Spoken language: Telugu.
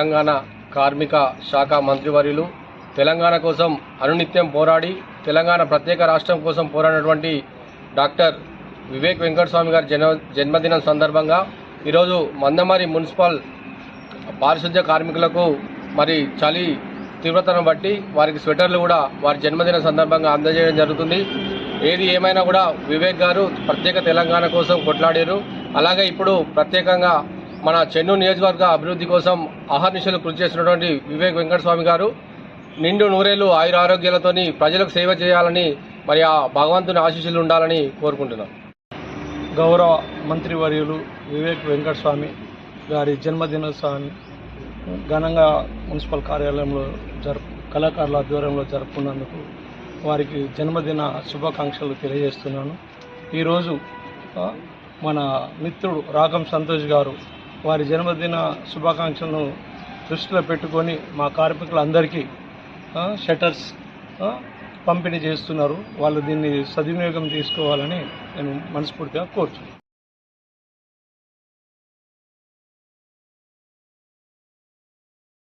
తెలంగాణ కార్మిక శాఖ మంత్రివర్యులు తెలంగాణ కోసం అనునిత్యం పోరాడి తెలంగాణ ప్రత్యేక రాష్ట్రం కోసం పోరాడినటువంటి డాక్టర్ వివేక్ వెంకటస్వామి గారి జన్మ జన్మదినం సందర్భంగా ఈరోజు మందమారి మున్సిపల్ పారిశుద్ధ్య కార్మికులకు మరి చలి తీవ్రతను బట్టి వారికి స్వెటర్లు కూడా వారి జన్మదిన సందర్భంగా అందజేయడం జరుగుతుంది. ఏది ఏమైనా కూడా వివేక్ గారు ప్రత్యేక తెలంగాణ కోసం కొట్లాడారు. అలాగే ఇప్పుడు ప్రత్యేకంగా మన చెన్నూరు నియోజకవర్గ అభివృద్ధి కోసం అహర్నిశలు కృషి చేసినటువంటి వివేక్ వెంకటస్వామి గారు నిండు నూరేళ్ళు ఆయుర ఆరోగ్యాలతోని ప్రజలకు సేవ చేయాలని మరి ఆ భగవంతుని ఆశీస్సులు ఉండాలని కోరుకుంటున్నాం. గౌరవ మంత్రివర్యులు వివేక్ వెంకటస్వామి గారి జన్మదినోత్సవాన్ని ఘనంగా మున్సిపల్ కార్యాలయంలో జరుపు కళాకారుల ఆధ్వర్యంలో జరుపుకున్నందుకు వారికి జన్మదిన శుభాకాంక్షలు తెలియజేస్తున్నాను. ఈరోజు మన మిత్రుడు రాగం సంతోష్ గారు వారి జన్మదిన శుభాకాంక్షలను దృష్టిలో పెట్టుకొని మా కార్మికులందరికీ షటర్స్ షట్టర్స్ పంపిణీ చేస్తున్నారు. వాళ్ళు దీన్ని సద్వినియోగం తీసుకోవాలని నేను మనస్ఫూర్తిగా కోరుచున్నాను.